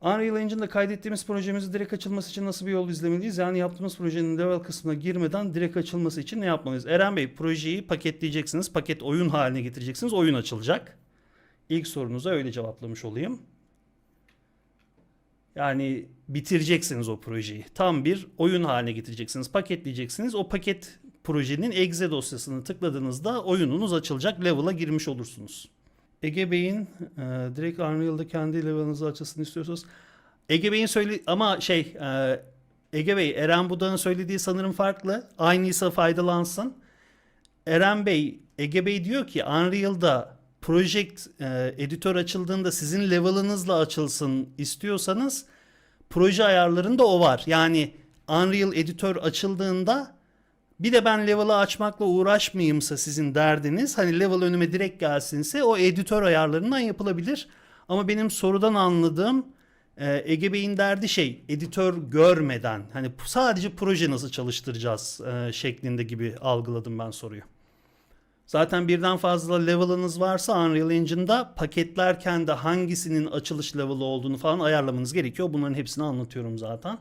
Unreal Engine'da kaydettiğimiz projemizi direkt açılması için nasıl bir yol izlemeliyiz? Yani yaptığımız projenin level kısmına girmeden direkt açılması için ne yapmalıyız? Eren Bey projeyi paketleyeceksiniz. Paket oyun haline getireceksiniz. Oyun açılacak. İlk sorunuza öyle cevaplamış olayım. Yani bitireceksiniz o projeyi. Tam bir oyun haline getireceksiniz. Paketleyeceksiniz. O paket projenin exe dosyasını tıkladığınızda oyununuz açılacak. Level'a girmiş olursunuz. Ege Bey'in e, direkt Unreal'da kendi level'ınızı açılsın istiyorsanız. Ege Bey'in söyle ama şey e, Ege Bey Eren Buda'nın söylediği sanırım farklı. Aynıysa faydalansın. Eren Bey, Ege Bey diyor ki Unreal'da Project e, editör açıldığında sizin level'ınızla açılsın istiyorsanız proje ayarlarında o var. Yani Unreal editör açıldığında bir de ben level'ı açmakla uğraşmayayımsa sizin derdiniz hani level önüme direkt gelsinse o editör ayarlarından yapılabilir. Ama benim sorudan anladığım e, Ege Bey'in derdi şey editör görmeden hani sadece proje nasıl çalıştıracağız e, şeklinde gibi algıladım ben soruyu. Zaten birden fazla level'ınız varsa Unreal Engine'da paketlerken de hangisinin açılış level'ı olduğunu falan ayarlamanız gerekiyor. Bunların hepsini anlatıyorum zaten.